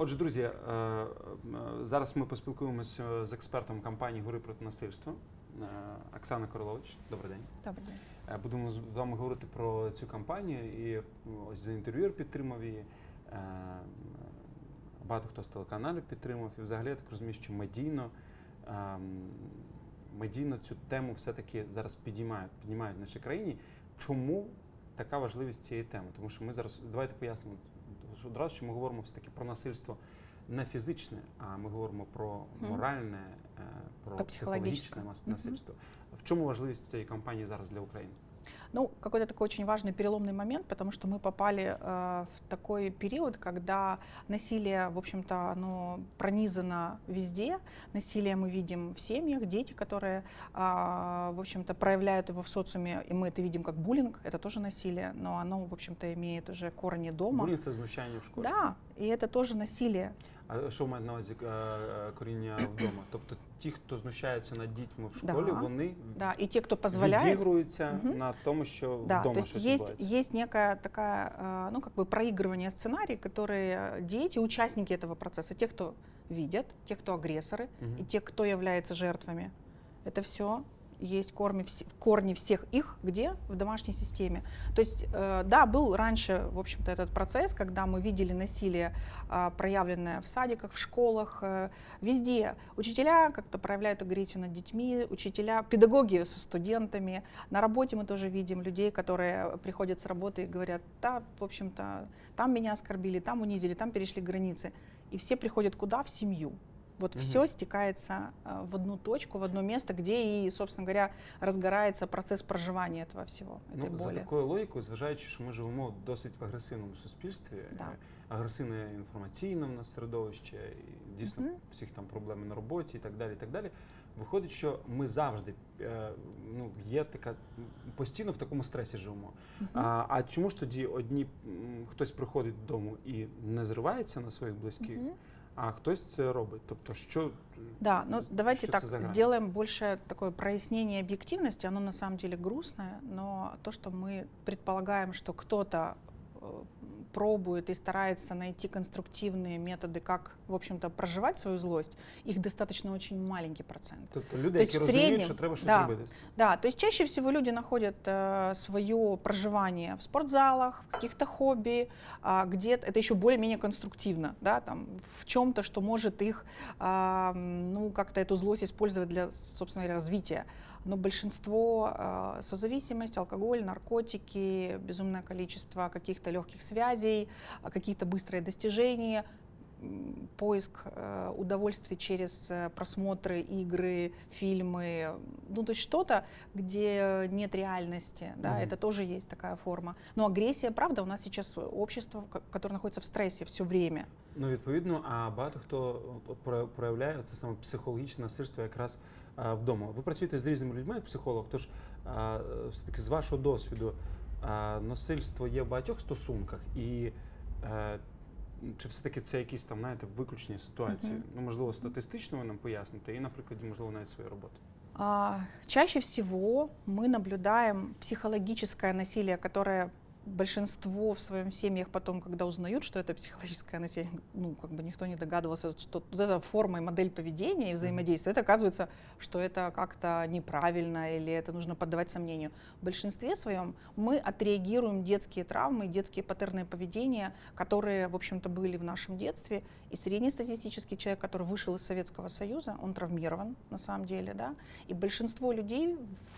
Отже, друзі, е, е, зараз ми поспілкуємося з експертом компанії Гори проти насильства. Е, Оксана Королович, добрий день. Добрий день. Будемо з вами говорити про цю кампанію. І ось за інтерв'юер підтримав її. Багато хто з телеканалів підтримав. І взагалі я так розумію, що медійно, медійно цю тему все-таки зараз підіймають, піднімають в нашій країні. Чому така важливість цієї теми? Тому що ми зараз давайте пояснимо одразу, що ми говоримо все-таки про насильство не фізичне, а ми говоримо про моральне, е, про психологічне насильство. В чому важливість цієї кампанії зараз для України? Ну, какой-то такой очень важный переломный момент, потому что мы попали э, в такой период, когда насилие, в общем-то, оно пронизано везде. Насилие мы видим в семьях, дети, которые, а, в общем-то, проявляют его в социуме, и мы это видим как буллинг, это тоже насилие, но оно, в общем-то, имеет уже корни дома. Це знущання в школі. Да, и это тоже насилие. А що мають на увазі е, е, коріння вдома? Тобто ті, хто знущаються над дітьми в школі, Да. вони Да, и те, кто позволяет, відігруються Мгм. на тому, що Да, вдома то есть щось есть, відбувається. есть некая такая, э, ну, как бы проигрывание сценарий, которые дети, участники этого процесса, те, кто видят, те, кто агрессоры, Мгм. и те, кто является жертвами. Это все есть корни, корни всех их где? В домашней системе. То есть, э, да, был раньше, в общем-то, этот процесс, когда мы видели насилие, а, проявленное в садиках, в школах, э, везде. Учителя как-то проявляют агрессию над детьми, учителя, педагоги со студентами. На работе мы тоже видим людей, которые приходят с работы и говорят, да, в общем-то, там меня оскорбили, там унизили, там перешли границы. И все приходят куда? В семью. Вот Мгм. все стекается э, в одну точку, в одно место, где и, собственно говоря, разгорается процесс проживания этого всего, этой Ну, за боли. такою логікою, зважаючи, що ми живемо досить в агресивному суспільстві, Да. е, агресивне інформаційне в нас середовище, і дійсно Мгм. всіх там проблеми на роботі і так далі. І так далі. Виходить, що ми завжди е, ну, є така постійно в такому стресі живемо. Мгм. А, а чому ж тоді одні м, хтось приходить додому і не зривається на своїх близьких, Мгм. а хтось це робить? Тобто, що Да, ну давайте що так сделаем больше такое прояснение объективности. Оно на самом деле грустное, но то, что мы предполагаем, что кто-то э, пробует и старается найти конструктивные методы, как, в общем-то, проживать свою злость, их достаточно очень маленький процент. тобто люди, які розуміють, що треба щось да. робити? Да, то есть чаще всего люди находят э, свое проживание в спортзалах, в каких-то хобби, а, где-то это еще более-менее конструктивно, да, там в чем-то, что может их, м, ну, как-то эту злость использовать для, собственно говоря, развития Но большинство э, созависимость, алкоголь, наркотики, безумное количество каких-то легких связей, а, какие-то быстрые достижения, м, поиск э, удовольствий через э, просмотры, игры, фильмы, ну то есть что-то, где нет реальности, да, Мгм. это тоже есть такая форма. Но агрессия, правда, у нас сейчас общество, ко- которое находится в стрессе все время. Ну, відповідно, а багато хто от, от про- проявляє це саме психологічне насильство якраз а, Вдома. Ви працюєте з різними людьми, як психолог, тож все-таки з вашого досвіду насильство є в багатьох стосунках, і е, чи все-таки це якісь там, знаєте, виключені ситуації? Мгм. Ну, можливо, статистично ви нам поясните, і, наприклад, можливо, навіть своєї роботи. Чаще всего мы наблюдаем психологическое насилие, которое большинство в своем семьях потом, когда узнают, что это психологическое насилие, ну, как бы никто не догадывался, что вот эта форма и модель поведения и взаимодействия, это оказывается, что это как-то неправильно или это нужно поддавать сомнению. В большинстве своем мы отреагируем детские травмы, детские паттерны поведения, которые, в общем-то, были в нашем детстве. И среднестатистический человек, который вышел из Советского Союза, он травмирован на самом деле, да. И большинство людей,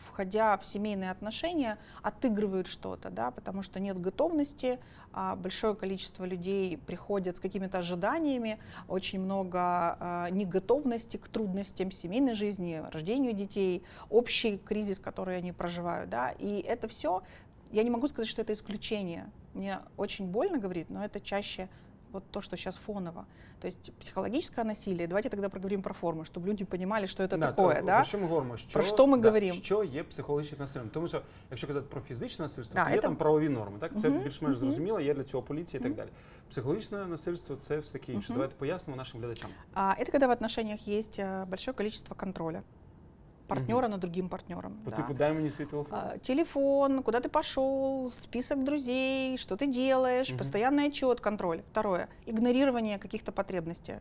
входя в семейные отношения, отыгрывают что-то, да, потому что нет готовности, а большое количество людей приходят с какими-то ожиданиями, очень много а, неготовности к трудностям семейной жизни, рождению детей, общий кризис, который они проживают, да, и это все, я не могу сказать, что это исключение, мне очень больно говорить, но это чаще вот то, что сейчас фоново. То есть психологическое насилие. Давайте тогда проговорим про формы, чтобы люди понимали, что это Да, такое, то, да? Про що ми говоримо? Що, Про що ми да, говоримо? Що є психологічним насиллям? Тому що, якщо казати про фізичне насильство, Да, то є це- там правові норми, так? Це Мгм, більш-менш мгм. зрозуміло, є для цього поліція і так Мгм. далі. Психологічне насильство це все таки інше. Мгм. Давайте пояснимо нашим глядачам. А, это когда в отношениях есть э, большое количество контроля. партнера над другим партнером. По да. типу, дай мені свій телефон. А, телефон, куда ты пошел, список друзей, что ты делаешь, Мгм. постоянный отчет, контроль. Второе, игнорирование каких-то потребностей.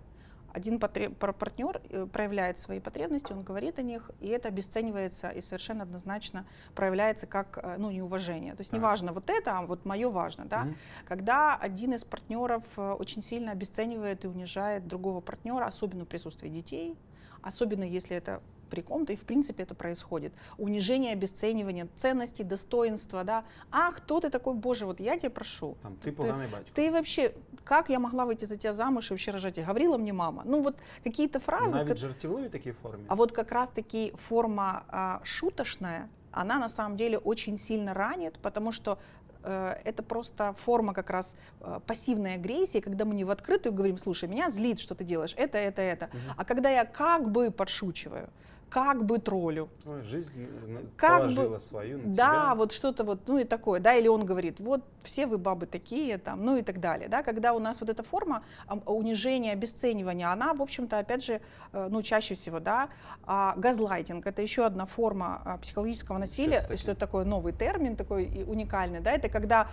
Один потре- пар- партнер э, проявляет свои потребности, он говорит о них, и это обесценивается и совершенно однозначно проявляется как э, ну, неуважение. То есть Так. неважно вот это, а вот мое важно. Да? Мгм. Когда один из партнеров э, очень сильно обесценивает и унижает другого партнера, особенно в присутствии детей, особенно если это при ком-то, и в принципе это происходит. Унижение, обесценивание ценностей, достоинства, да. А кто ты такой, боже, вот я тебя прошу. Там, ти поганий батько. Ты вообще, как я могла выйти за тебя замуж и вообще рожать? Говорила мне мама. Ну вот какие-то фразы. Навіть ко- жартівливі такі формі. а вот как раз-таки форма а, шуточная, она на самом деле очень сильно ранит, потому что э, это просто форма как раз э, пассивной агрессии, когда мы не в открытую говорим, слушай, меня злит, что ты делаешь, это, это, это. Мгм. А когда я как бы подшучиваю, как бы троллю, Ой, жизнь Как положила бы- свою на да, тебя. вот что-то вот, ну и такое, да, или он говорит, вот все вы бабы такие, там, ну и так далее, да, когда у нас вот эта форма а, унижения, обесценивания, она, в общем-то, опять же, э, ну, чаще всего, да, а, газлайтинг, это еще одна форма а, психологического насилия, что это такой новый термин, такой уникальный, да, это когда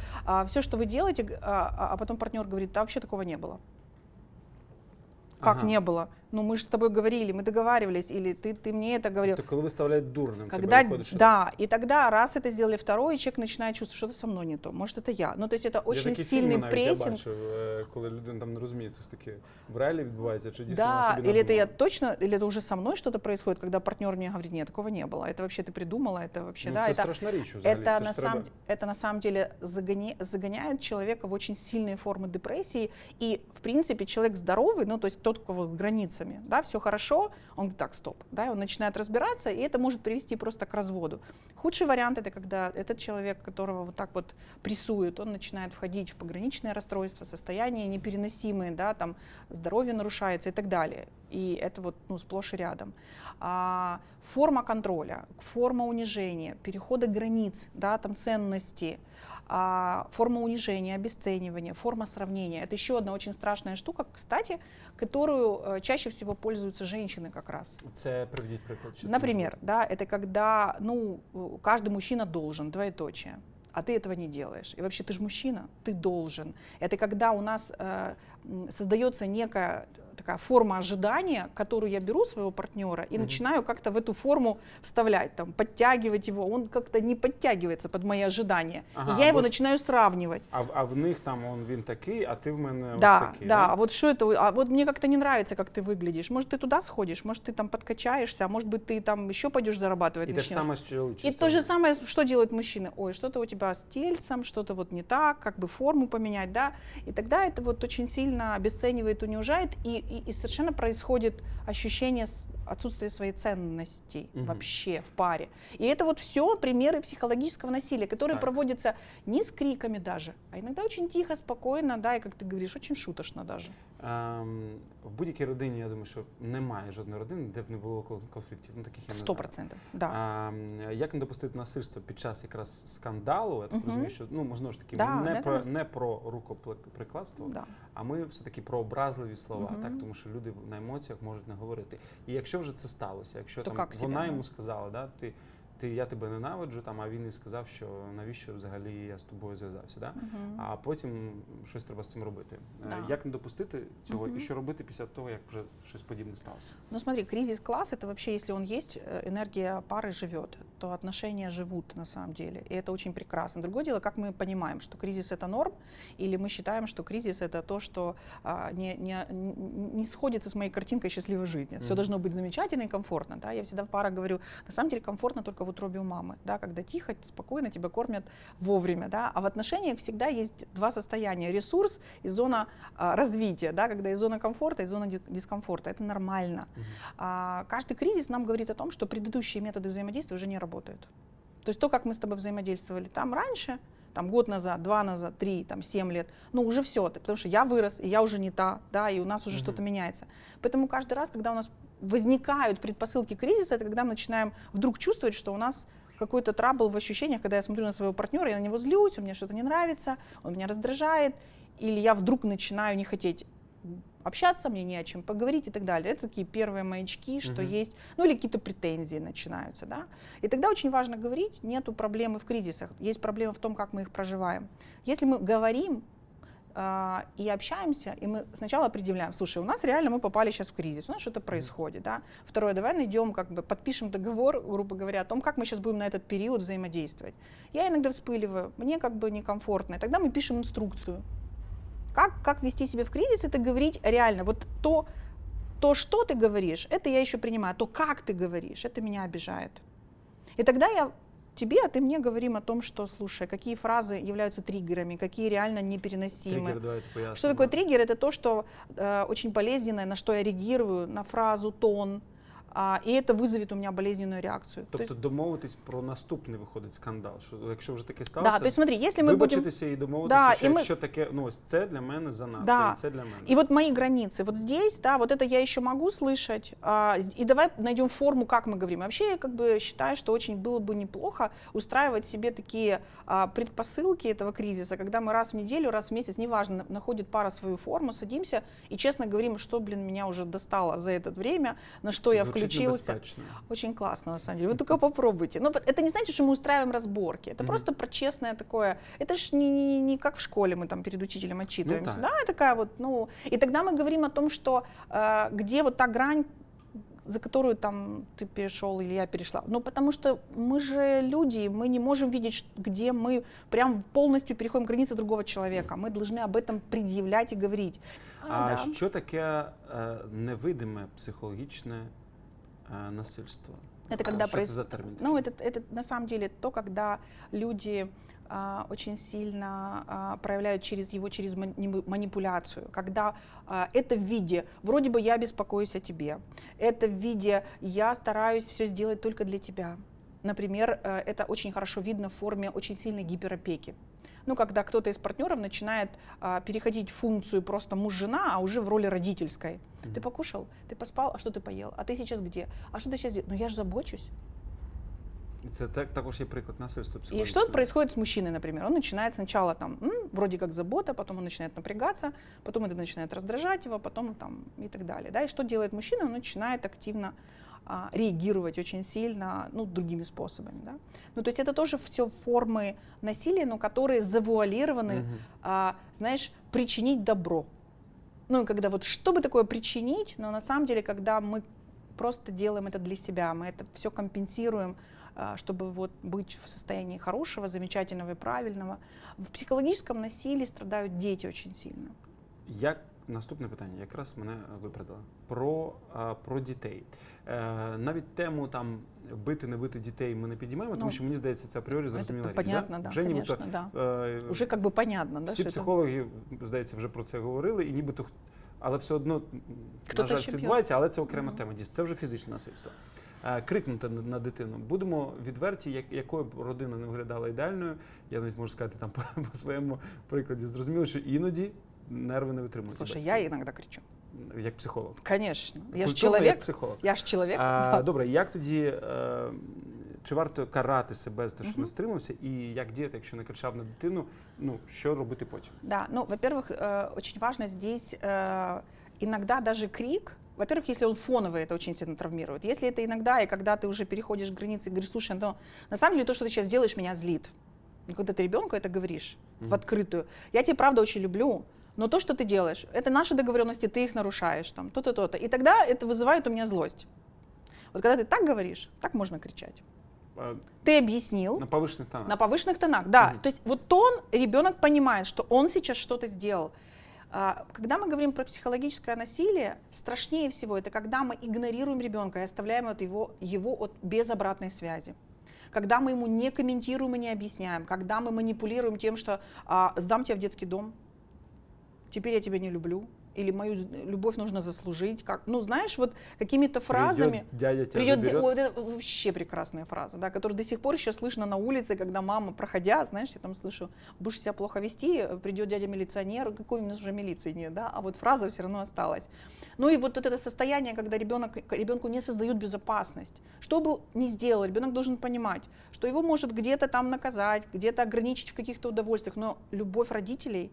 все, что вы делаете, а, а а потом партнер говорит, да, вообще такого не было. Как Ага. не было? Ну, мы же с тобой говорили, мы договаривались, или ты, ты мне это говорил. Тобто, коли виставляють дурним, Когда, тебе виходить, що да, и тогда раз это сделали второй, и человек начинает чувствовать, что-то со мной не то, может это я. Ну, то есть это Я очень такі сильный фільми навіть я прессинг. бачив, е, коли людина там не розуміє, це ж таки в реалі відбувається, чи дійсно вона Да, собі или это я надумала. точно, или это уже со мной что-то происходит, когда партнер мне говорит, нет, такого не было, это вообще ты придумала, это вообще, ну, да, це это, страшна річ взагалі. это, це на ж треба... самом, это на самом деле загоня- загоняет человека в очень сильные формы депрессии, и, в принципе, человек здоровый, ну, то есть тот, у кого с границами, да, все хорошо, он говорит, так, стоп, да, и он начинает разбираться, и это может привести просто к разводу. Худший вариант это когда этот человек, которого вот так вот прессуют, он начинает входить в пограничное расстройство, состояние непереносимые, да, там здоровье нарушается и так далее. И это вот ну, сплошь и рядом. А, форма контроля, форма унижения, перехода границ, да, там ценности, форма унижения, обесценивания, форма сравнения. Это еще одна очень страшная штука, кстати, которую э, чаще всего пользуются женщины как раз. Це приведіть приклад. Например, да, это когда, ну, каждый мужчина должен, двоеточие, а ты этого не делаешь. И вообще ты же мужчина, ты должен. Это когда у нас э, создается некая такая форма ожидания, которую я беру своего партнера и Мгм. начинаю как-то в эту форму вставлять, там, подтягивать его. Он как-то не подтягивается под мои ожидания. Ага, и я его або ж- начинаю сравнивать. А, в- а в них там он він такий, а ти в мене ось Да, такий. да, а вот что это, а вот мне как-то не нравится, как ты выглядишь. Может, ты туда сходишь, может, ты там подкачаешься, а может быть, ты там еще пойдешь зарабатывать. І те ж начнешь. саме з чоловічою И то же стороною. самое, что делают мужчины? Ой, что-то у тебя с тельцем, что-то вот не так, как бы форму поменять, да? И тогда это вот очень сильно обесценивает, унижает, и, и, и совершенно происходит ощущение отсутствия своей ценности Мгм. вообще в паре. И это вот все примеры психологического насилия, которые Так. проводятся не с криками даже, а иногда очень тихо, спокойно, да, и, как ты говоришь, очень шуточно даже. Ем, в будь-якій родині, я думаю, що немає жодної родини, де б не було кон- конфліктів. Ну, таких я не Сто знаю. процентов, да. Ем, як не допустити насильство під час якраз скандалу? Я так Мгм. розумію, що ну можливо ж таки Да, ми не да, про не про рукоприкладство, да. а ми все таки про образливі слова, Мгм. так тому що люди на емоціях можуть не говорити. І якщо вже це сталося, якщо То там вона йому сказала, да, ти. Ти я тебе ненавиджу, там, а він і сказав, що навіщо взагалі я з тобою зв'язався. Да? Мгм. А потім щось треба з цим робити. Е, Да. Як не допустити цього, Мгм. і що робити після того, як вже щось подібне сталося? Ну смотри, кризис класс это вообще, если он есть, э, энергия пары живет, то отношения живут на самом деле, и это очень прекрасно. Другое дело, как мы понимаем, что кризис это норм, или мы считаем, что кризис это то, что а, не, не, не сходится с моей картинкой счастливой жизни. Все Мгм. должно быть замечательно и комфортно. Да? Я всегда в парах говорю, на самом деле комфортно только в утробе у мамы, да? когда тихо, спокойно тебя кормят вовремя. Да? А в отношениях всегда есть два состояния: ресурс и зона а, развития, да? когда есть зона комфорта и зона ди- дискомфорта. Это нормально. А, каждый кризис нам говорит о том, что предыдущие методы взаимодействия уже не работают. То есть то, как мы с тобой взаимодействовали там раньше, там год назад, два назад, три, там семь лет, ну уже все, потому что я вырос, и я уже не та, да, и у нас уже Мгм. что-то меняется. Поэтому каждый раз, когда у нас возникают предпосылки кризиса, это когда мы начинаем вдруг чувствовать, что у нас какой-то трабл в ощущениях, когда я смотрю на своего партнера, я на него злюсь, у меня что-то не нравится, он меня раздражает, или я вдруг начинаю не хотеть общаться, мне не о чем поговорить и так далее. Это такие первые маячки, что Мгм. есть, ну или какие-то претензии начинаются, да. И тогда очень важно говорить, нету проблемы в кризисах, есть проблема в том, как мы их проживаем. Если мы говорим, и общаемся, и мы сначала определяем, слушай, у нас реально мы попали сейчас в кризис, у нас что-то происходит, да. Второе, давай найдем, как бы подпишем договор, грубо говоря, о том, как мы сейчас будем на этот период взаимодействовать. Я иногда вспыливаю, мне как бы некомфортно, и тогда мы пишем инструкцию, как, как вести себя в кризис, это говорить реально, вот то, то, что ты говоришь, это я еще принимаю, а то, как ты говоришь, это меня обижает. И тогда я тебе, а ты мне говорим о том, что, слушай, какие фразы являются триггерами, какие реально непереносимы. Триггер, давайте пояснимо. Что такое триггер? Это то, что э, очень болезненное, на что я реагирую, на фразу, тон, а, и это вызовет у меня болезненную реакцию. То Тобто есть- домовитись про наступний виходить скандал. Що якщо вже таке сталося, да, то есть смотри, если мы будем... вибачитися і домовитися, Да, що і ми- якщо таке, ну ось це для мене занадто, Да. і це для мене. И вот мои границы, вот здесь, да, вот это я еще могу слышать, а, с- и давай найдем форму, как мы говорим. Вообще, я как бы считаю, что очень было бы неплохо устраивать себе такие а, предпосылки этого кризиса, когда мы раз в неделю, раз в месяц, неважно, на- находит пара свою форму, садимся и честно говорим, что, блин, меня уже достало за это время, на что я Звучить небезпечно. Очень классно, на самом деле. Вы только попробуйте. Но это не значит, что мы устраиваем разборки. Это просто про честное такое. Это ж не, не, не как в школе мы там перед учителем отчитываемся. так. да, такая вот, ну. И тогда мы говорим о том, что э, где вот та грань, за которую там ты перешел или я перешла. Ну, потому что мы же люди, мы не можем видеть, где мы прям полностью переходим границы другого человека. Мы должны об этом предъявлять и говорить. А да. що таке е, невидиме психологічне насильство? Это А, когда що проис- це за термін? Ну, это, это на самом деле то, когда люди а, очень сильно а, проявляют через его через мани- манипуляцию, когда а, это в виде вроде бы я беспокоюсь о тебе, это в виде я стараюсь все сделать только для тебя. Например, э, это очень хорошо видно в форме очень сильной гиперопеки Ну, когда кто-то из партнеров начинает а, переходить в функцию просто муж-жена, а уже в роли родительской. Ты Мгм. покушал, ты поспал, а что ты поел? А ты сейчас где? А что ты сейчас делаешь? Ну я же забочусь. І це так, також є приклад насильства И психологічного. что происходит с мужчиной, например? Он начинает сначала там, м, вроде как забота, потом он начинает напрягаться, потом это начинает раздражать его, потом там и так далее. Да? И что делает мужчина? Он начинает активно а, реагировать очень сильно, ну, другими способами. Да? Ну, то есть это тоже все формы насилия, но которые завуалированы, Мгм. а, знаешь, причинить добро. Ну, и когда вот что бы такое причинить, но на самом деле, когда мы просто делаем это для себя, мы это все компенсируем, а, чтобы вот быть в состоянии хорошего, замечательного и правильного. В психологическом насилии страдают дети очень сильно. Як наступне питання, якраз мене виправдало. Про, а, про дітей. Е, навіть тему там бити, не бити дітей ми не підіймаємо, тому Ну, що мені здається, це апріорі зрозуміла это річ. понятно, да, Вже нібито конечно, да. е, Уже как бы понятно, да, всі что это- психологи, здається, вже про це говорили, і нібито х- але все одно, м, Хто-то на жаль, ще це б'є. відбувається, але це окрема Мгм. тема. Дійсно, це вже фізичне насильство. Е, Крикнути на, на дитину. Будемо відверті, як, якою б родина не виглядала ідеальною. Я навіть можу сказати там по, по своєму прикладі. Зрозуміло, що іноді нерви не витримують. у Слушай, батьків. я иногда кричу. як психолог. Конечно. Я Культурно, же человек. як психолог. Я же человек. А, да. добре, як тоді е, чи варто карати себе за те, що Мгм. не стримався, і як діяти, якщо не кричав на дитину? Ну що робити потім? Да, ну, во-первых, э, очень важно здесь э, иногда даже крик, во-первых, если он фоновый, это очень сильно травмирует. Если это иногда, и когда ты уже переходишь границы и говоришь, слушай, ну, на самом деле то, что ты сейчас делаешь, меня злит. Ну, когда ты ребенку это говоришь в Мгм. открытую, я тебя правда очень люблю, но то, что ты делаешь, это наши договоренности, ты их нарушаешь, там, то-то, то-то. И тогда это вызывает у меня злость. Вот когда ты так говоришь, так можно кричать. Е, Ты объяснил, На повишених тонах. на повышенных тонах, да. Мгм. То есть вот тон, ребенок понимает, что он сейчас что-то сделал. А, Когда мы говорим про психологическое насилие, страшнее всего это когда мы игнорируем ребенка и оставляем от его, его от, без обратной связи. Когда мы ему не комментируем и не объясняем, когда мы манипулируем тем, что а, сдам тебя в детский дом, теперь я тебя не люблю, или мою любовь нужно заслужить, как, ну знаешь, вот какими-то фразами. Придет дядя тебя Придет, заберет. вот это вообще прекрасная фраза, да, которая до сих пор еще слышно на улице, когда мама, проходя, знаешь, я там слышу, будешь себя плохо вести, придет дядя милиционер, какой у нас уже милиции нет, да, а вот фраза все равно осталась. Ну и вот это состояние, когда ребенок, ребенку не создают безопасность. Что бы ни сделал, ребенок должен понимать, что его может где-то там наказать, где-то ограничить в каких-то удовольствиях, но любовь родителей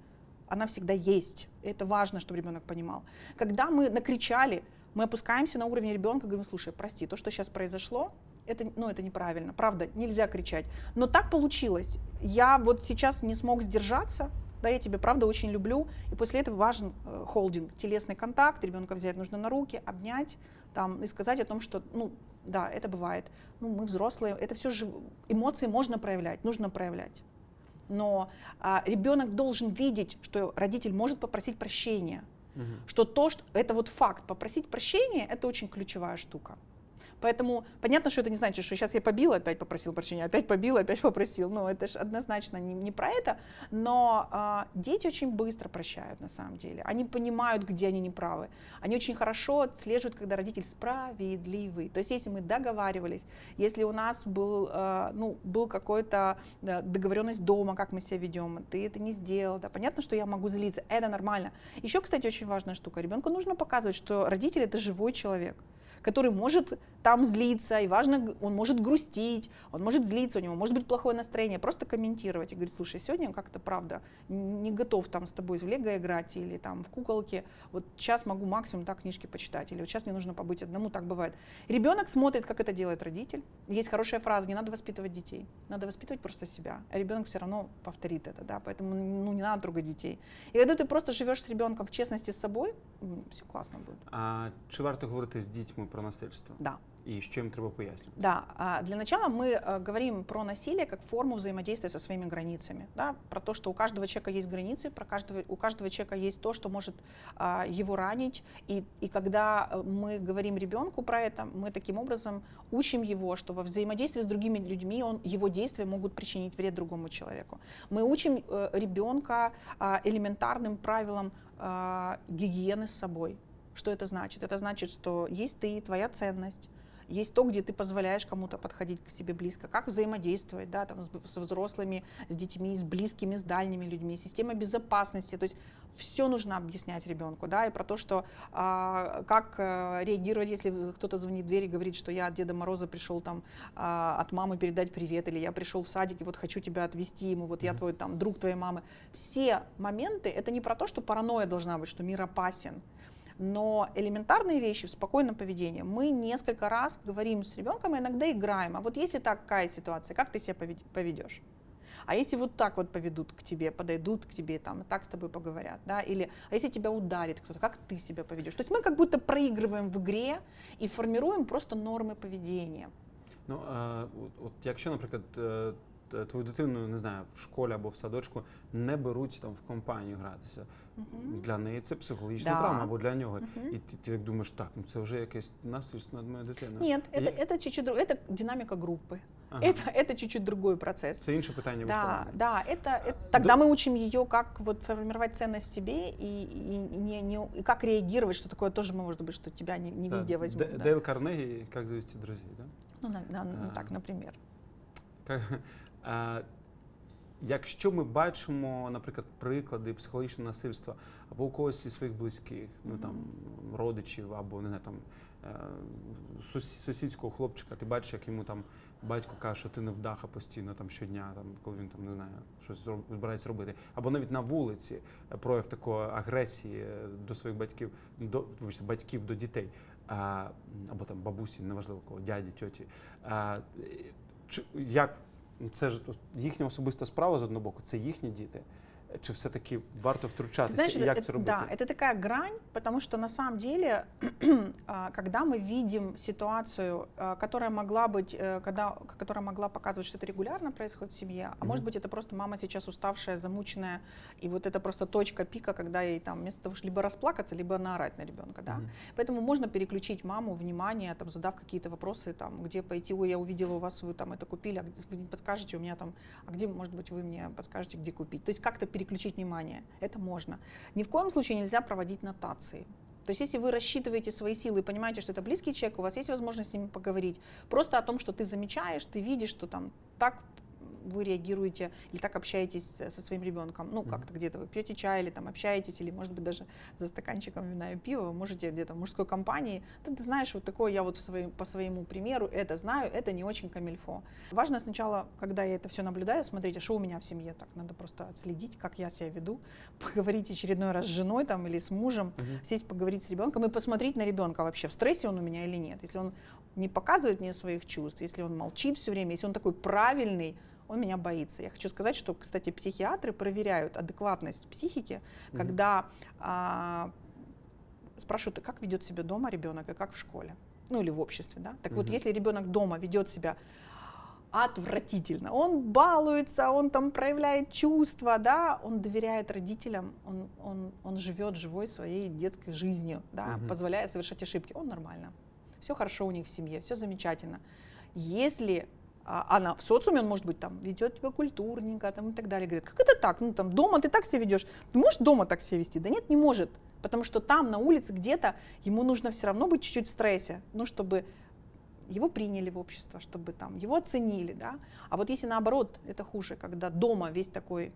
она всегда есть. Это важно, чтобы ребенок понимал. Когда мы накричали, мы опускаемся на уровень ребенка, говорим, слушай, прости, то, что сейчас произошло, это, ну, это неправильно, правда, нельзя кричать. Но так получилось. Я вот сейчас не смог сдержаться, да, я тебя, правда, очень люблю, и после этого важен э, холдинг, телесный контакт, ребенка взять нужно на руки, обнять, там, и сказать о том, что, ну, да, это бывает, ну, мы взрослые, это все же, эмоции можно проявлять, нужно проявлять. Но а, ребенок должен видеть, что родитель может попросить прощения, Мгм. что то, что это вот факт, попросить прощения, это очень ключевая штука. Поэтому понятно, что это не значит, что сейчас я побила, опять попросил прощения, опять побила, опять попросил. Ну, это же однозначно не, не про это. Но а, дети очень быстро прощают на самом деле. Они понимают, где они неправы. Они очень хорошо отслеживают, когда родитель справедливый. То есть, если мы договаривались, если у нас был, а, ну, был какой-то да, договоренность дома, как мы себя ведем, ты это не сделал, да, понятно, что я могу злиться, это нормально. Еще, кстати, очень важная штука. Ребенку нужно показывать, что родитель это живой человек который может там злиться, и важно, он может грустить, он может злиться, у него может быть плохое настроение, просто комментировать и говорить, слушай, сегодня как-то правда не готов там с тобой в лего играть или там в куколке, вот сейчас могу максимум так книжки почитать, или вот сейчас мне нужно побыть одному, так бывает. Ребенок смотрит, как это делает родитель. Есть хорошая фраза, не надо воспитывать детей, надо воспитывать просто себя, а ребенок все равно повторит это, да, поэтому ну, не надо трогать детей. И когда ты просто живешь с ребенком в честности с собой, все классно будет. А чи варто говорити з дітьми про насильство? Да. І що їм треба пояснювати? Да, а для начала мы э, говорим про насилие как форму взаимодействия со своими границами, да, про то, что у каждого человека есть границы, про каждого, у каждого человека есть то, что может а, его ранить, и, и когда э, мы говорим ребенку про это, мы таким образом учим его, что во взаимодействии с другими людьми он, его действия могут причинить вред другому человеку. Мы учим э, ребенка а, элементарным правилам гигиены с собой. Что это значит? Это значит, что есть ты, твоя ценность, есть то, где ты позволяешь кому-то подходить к себе близко, как взаимодействовать, да, там, с, с взрослыми, с детьми, с близкими, с дальними людьми, система безопасности, то есть все нужно объяснять ребенку, да, и про то, что а, как а, реагировать, если кто-то звонит в дверь и говорит, что я от Деда Мороза пришел там а, от мамы передать привет, или я пришел в садик и вот хочу тебя отвезти ему, вот я твой там друг твоей мамы. Все моменты, это не про то, что паранойя должна быть, что мир опасен, но элементарные вещи в спокойном поведении мы несколько раз говорим с ребенком, и иногда играем. А вот если такая ситуация, как ты себя повед- поведешь? А если вот так вот поведут к тебе, подойдут к тебе, там, так с тобой поговорят, да, или, а если тебя ударит кто-то, как ты себя поведешь? То есть мы как будто проигрываем в игре и формируем просто нормы поведения. Ну, е, от, от якщо, наприклад, твою дитину, не знаю, в школі або в садочку не беруть там в компанію гратися, Мгм. для неї це психологічна Да. травма або для нього. Мгм. І ти, ти так думаєш, так, ну це вже якесь насильство над моєю дитиною. Нет, это, Я- это чуть-чуть друг- это динамика группы. Ага. Это, это чуть-чуть другой процесс. Це інше питання Да, виховання. да, это, это- тогда мы учим ее, как вот формировать ценность в себе и, и, и не, не, и как реагировать, что такое тоже может быть, что тебя не, не Так, везде возьмут. Де- да. Дейл Карнегі, як завести друзей, да? Ну, на- на- ну, А. так, например. Ка- а, Якщо ми бачимо, наприклад, приклади психологічного насильства або у когось із своїх близьких, ну там родичів, або не знаю, там е, сусідського хлопчика, ти бачиш, як йому там батько каже, що ти не вдаха постійно там щодня, там коли він там не знає, щось збирається робити, або навіть на вулиці е, прояв такої агресії е, до своїх батьків, до вибачте, батьків до дітей, а, або там бабусі, неважливо кого, дяді, тьоті. А, чи як це ж їхня особиста справа з одного боку, це їхні діти. Чи все-таки варто втручатися Знаешь, это- як это- це робити? Да, это такая грань, потому что на самом деле, а, когда мы видим ситуацию, а, которая могла быть, э, когда, которая могла показывать, что это регулярно происходит в семье, а Мгм. может быть это просто мама сейчас уставшая, замученная, и вот это просто точка пика, когда ей там вместо того, чтобы либо расплакаться, либо наорать на ребенка, да. Мгм. Поэтому можно переключить маму внимание, там, задав какие-то вопросы, там, где пойти, ой, я увидела у вас, вы там это купили, а вы не подскажете, у меня там, а где, может быть, вы мне подскажете, где купить. То есть как-то переключить внимание, это можно. Ни в коем случае нельзя проводить нотации. То есть если вы рассчитываете свои силы и понимаете, что это близкий человек, у вас есть возможность с ним поговорить, просто о том, что ты замечаешь, ты видишь, что там так вы реагируете или так общаетесь со своим ребенком. Ну, как-то где-то вы пьете чай или там общаетесь, или, может быть, даже за стаканчиком вина и пива вы можете где-то в мужской компании. Да, ты знаешь, вот такое я вот в своем, по своему примеру это знаю, это не очень камильфо. Важно сначала, когда я это все наблюдаю, смотреть, а что у меня в семье так, надо просто отследить, как я себя веду, поговорить очередной раз с женой там или с мужем, Мгм. сесть поговорить с ребенком и посмотреть на ребенка вообще, в стрессе он у меня или нет. Если он не показывает мне своих чувств, если он молчит все время, если он такой правильный, он меня боится. Я хочу сказать, что, кстати, психиатры проверяют адекватность психики, Мгм. когда а, спрашивают, «А как ведет себя дома ребенок и как в школе, ну или в обществе, да. Так вот, Мгм. если ребенок дома ведет себя отвратительно. Он балуется, он там проявляет чувства, да, он доверяет родителям, он, он, он живет живой своей детской жизнью, да, Мгм. позволяя совершать ошибки. Он нормально. Все хорошо у них в семье, все замечательно. Если а, она в социуме, он может быть там ведет тебя культурненько там, и так далее. Говорит, как это так? Ну там дома ты так себя ведешь. Ты можешь дома так себя вести? Да нет, не может. Потому что там, на улице, где-то ему нужно все равно быть чуть-чуть в стрессе, ну, чтобы его приняли в общество, чтобы там его оценили, да. А вот если наоборот, это хуже, когда дома весь такой,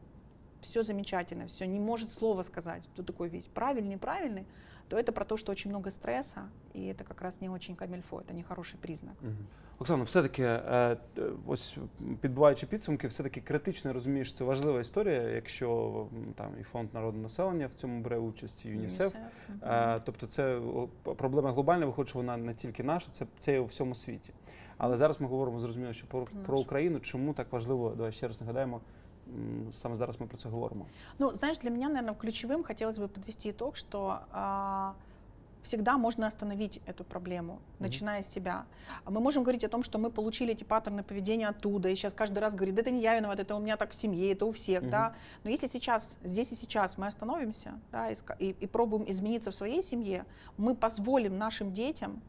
все замечательно, все, не может слова сказать, кто такой весь правильный, неправильный, то это про то, что очень много стресса, и это как раз не очень камельфо, это не хороший признак. Мгм. Оксано, все-таки, е, е, ось підбиваючи підсумки, все-таки критично розумієш, що це важлива історія, якщо м, там і фонд народного населення в цьому бере участь, і ЮНІСЕФ. Мгм. Е, Тобто, це о, п- проблема глобальна, виходить, що вона не тільки наша, це, це є у всьому світі. Але зараз ми говоримо зрозуміло, що про, Про про нашу. Україну, чому так важливо, давай ще раз нагадаємо. Саме зараз ми про це говоримо. Ну, знаешь, для меня, наверное, ключевым хотелось бы подвести итог, что а, всегда можно остановить эту проблему, начиная с себя. А Мы можем говорить о том, что мы получили эти паттерны поведения оттуда, и сейчас каждый раз говорит, «Да это не я виноват, это у меня так в семье, это у всех, Мгм. да. Но если сейчас, здесь и сейчас мы остановимся, да, и- и пробуем измениться в своей семье, мы позволим нашим детям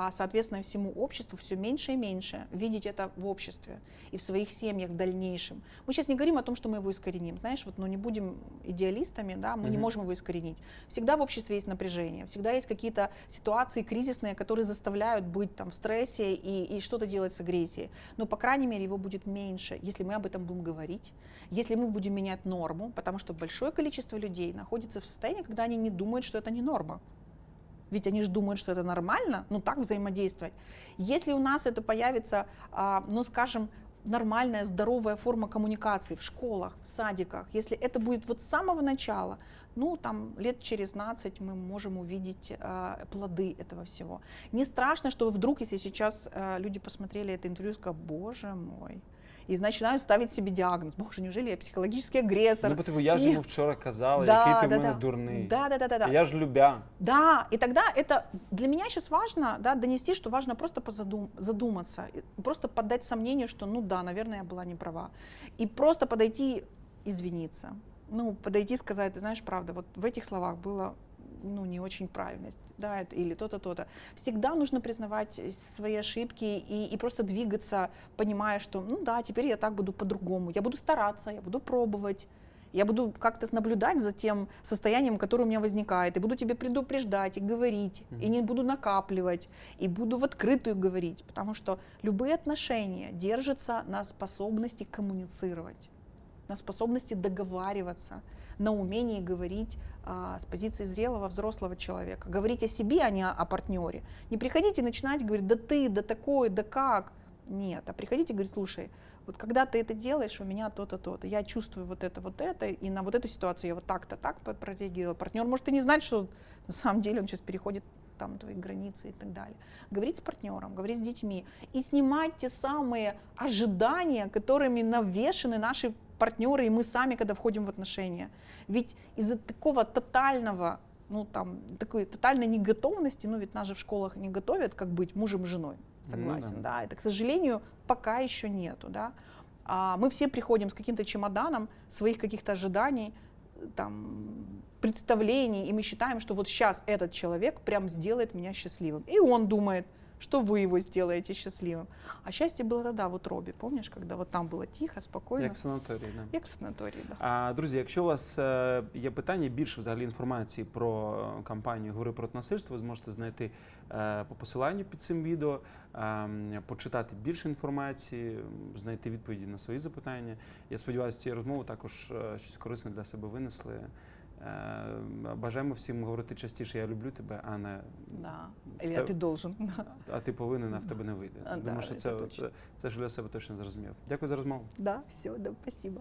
а, соответственно, всему обществу все меньше и меньше видеть это в обществе и в своих семьях в дальнейшем. Мы сейчас не говорим о том, что мы его искореним, знаешь, вот, ну не будем идеалистами, да, мы не Мгм. можем его искоренить. Всегда в обществе есть напряжение, всегда есть какие-то ситуации кризисные, которые заставляют быть там в стрессе и, и что-то делать с агрессией. Но, по крайней мере, его будет меньше, если мы об этом будем говорить, если мы будем менять норму, потому что большое количество людей находится в состоянии, когда они не думают, что это не норма. Ведь они же думают, что это нормально, ну так взаимодействовать. Если у нас это появится, а, ну скажем, нормальная, здоровая форма коммуникации в школах, в садиках, если это будет вот с самого начала, ну там лет через 15 мы можем увидеть а, плоды этого всего. Не страшно, что вдруг, если сейчас а, люди посмотрели это интервью скажут, боже мой, и начинают ставить себе диагноз, боже, неужели я психологический агрессор? Ну, бо типу, я ж Ні. йому вчора казала, Да, який ти да, в мене да. дурний. Да, да, да, да, да. Я ж любя. Да, и тогда это для меня сейчас важно да, донести, что важно просто позадум, задуматься, просто поддать сомнению, что ну да, наверное, я была не права. И просто подойти, извиниться. Ну, подойти и сказать, ты знаешь, правда, вот в этих словах было ну, не очень правильно, да, это, или то-то, то-то. Всегда нужно признавать свои ошибки и, и просто двигаться, понимая, что, ну да, теперь я так буду по-другому, я буду стараться, я буду пробовать, я буду как-то наблюдать за тем состоянием, которое у меня возникает, и буду тебе предупреждать и говорить, и Мгм. не буду накапливать, и буду в открытую говорить, потому что любые отношения держатся на способности коммуницировать, на способности договариваться, на умении говорить а, с позиции зрелого взрослого человека. Говорить о себе, а не о, о партнере. Не приходите начинать говорить, да ты, да такой, да как. Нет, а приходите говорить, слушай, вот когда ты это делаешь, у меня то-то, то-то, я чувствую вот это, вот это, и на вот эту ситуацию я вот так-то, так по- прореагировал. Партнер может и не знать, что на самом деле он сейчас переходит там твои границы и так далее. Говорить с партнером, говорить с детьми и снимать те самые ожидания, которыми навешаны наши партнеры и мы сами, когда входим в отношения. Ведь из-за такого тотального, ну там, такой тотальной неготовности, ну ведь нас же в школах не готовят, как быть мужем и женой, Ну согласен, да. да, это, к сожалению, пока еще нету, да. А мы все приходим с каким-то чемоданом своих каких-то ожиданий, там, представлений, и мы считаем, что вот сейчас этот человек прям сделает меня счастливым. И он думает, что вы его сделаете счастливым. А счастье было тогда в утробе, помнишь, когда вот там было тихо, спокойно, Як в санаторії, да. як в санатории, да. А, друзі, якщо у вас е, є питання, більше взагалі інформації про е, кампанію Говори проти насильства, ви зможете знайти е, по посиланню під цим відео, е, м, почитати більше інформації, м, знайти відповіді на свої запитання. Я сподіваюся, цією розмовою також е, щось корисне для себе винесли. Е, Бажаємо всім говорити частіше Я люблю тебе, а не Да. те- а должен. а ти повинен, а в тебе не вийде. Думаю, що це це, це, це ж для себе точно зрозумів. Дякую за розмову. Да, все, да, спасибо.